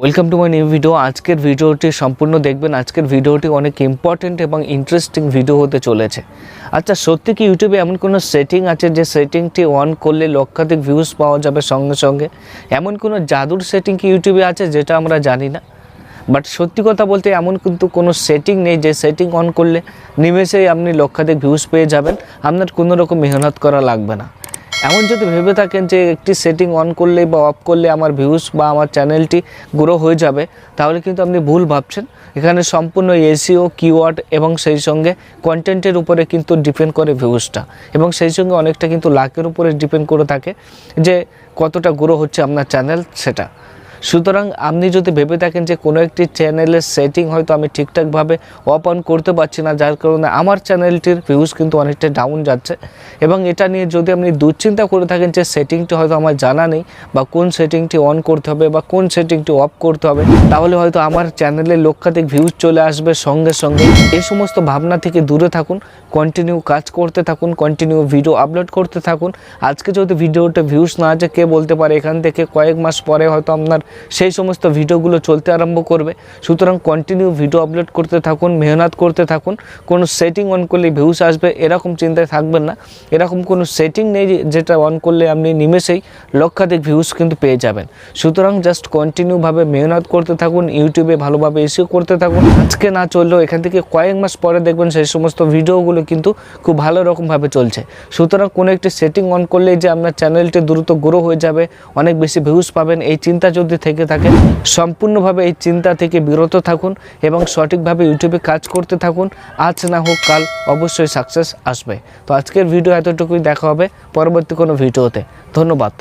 Welcome to my new video আজকের ভিডিওটি সম্পূর্ণ দেখবেন। আজকের ভিডিওটি অনেক ইম্পর্টেন্ট এবং ইন্টারেস্টিং ভিডিও হতে চলেছে। আচ্ছা সত্যি কি ইউটিউবে এমন কোনো সেটিং আছে যে সেটিংটি অন করলে লক্ষাধিক ভিউজ পাওয়া যাবে সঙ্গে সঙ্গে? এমন কোনো জাদুর সেটিং কি ইউটিউবে আছে যেটা আমরা জানি না? বাট সত্যি কথা বলতে এমন কিন্তু কোনো সেটিং নেই যে সেটিং অন করলে নিমেষেই আপনি লক্ষাধিক ভিউজ পেয়ে যাবেন। আপনার কোনো রকম মেহনত করা লাগবে না। এমন যদি ভেবে থাকেন যে একটি সেটিং অন করলে বা অফ করলে আমার ভিউজ বা আমার চ্যানেলটি গ্রো হয়ে যাবে, তাহলে কিন্তু আপনি ভুল ভাবছেন। এখানে সম্পূর্ণ এসিও কিওয়ার্ড এবং সেই সঙ্গে কন্টেন্টের উপরে কিন্তু ডিপেন্ড করে ভিউজটা এবং সেই সঙ্গে অনেকটা কিন্তু লাকের উপরে ডিপেন্ড করে থাকে যে কতটা গ্রো হচ্ছে আপনার চ্যানেল সেটা। সুতরাং আপনি যদি ভেবে থাকেন যে কোনো একটি চ্যানেলের সেটিং হয়তো আমি ঠিকঠাকভাবে অফ অন করতে পারছি না, যার কারণে আমার চ্যানেলটির ভিউজ কিন্তু অনেকটা ডাউন যাচ্ছে। এবং এটা নিয়ে যদি আপনি দুশ্চিন্তা করে থাকেন যে সেটিংটি হয়তো আমার জানা নেই বা কোন সেটিংটি অন করতে হবে বা কোন সেটিংটি অফ করতে হবে, তাহলে হয়তো আমার চ্যানেলে লক্ষাধিক ভিউজ চলে আসবে সঙ্গে সঙ্গে। এই সমস্ত ভাবনা থেকে দূরে থাকুন কন্টিনিউ কাজ করতে থাকুন কন্টিনিউ ভিডিও আপলোড করতে থাকুন। আজকে যদি ভিডিওটা ভিউজ না আছে কে বলতে পারে? এখান থেকে কয়েক মাস পরে হয়তো আপনার সেই সমস্ত ভিডিওগুলো চলতে আরম্ভ করবে। সুতরাং কন্টিনিউ ভিডিও আপলোড করতে থাকুন, মেহনত করতে থাকুন। কোনো সেটিং অন করলে ভিউস আসবে, এরকম চিন্তায় থাকবেন না। এরকম কোনো সেটিং নেই যেটা অন করলে আপনি নিমেষেই লক্ষাধিক ভিউস কিন্তু পেয়ে যাবেন। সুতরাং জাস্ট কন্টিনিউভাবে মেহনত করতে থাকুন ইউটিউবে ভালোভাবে এসিও করতে থাকুন। আজকে না চললেও এখান থেকে কয়েক মাস পরে দেখবেন সেই সমস্ত ভিডিওগুলো কিন্তু খুব ভালো রকমভাবে চলছে। সুতরাং কোনো একটি সেটিং অন করলেই যে আপনার চ্যানেলটি দ্রুত গ্রো হয়ে যাবে, অনেক বেশি ভিউস পাবেন, এই চিন্তা যদি থেকে থাকে সম্পূর্ণভাবে এই চিন্তা থেকে বিরত থাকুন এবং সঠিকভাবে ইউটিউবে কাজ করতে থাকুন। আজ না হোক, কাল অবশ্যই সাকসেস আসবে। তো আজকের ভিডিও এতটুকুই, দেখা হবে পরবর্তী কোনো ভিডিওতে ধন্যবাদ।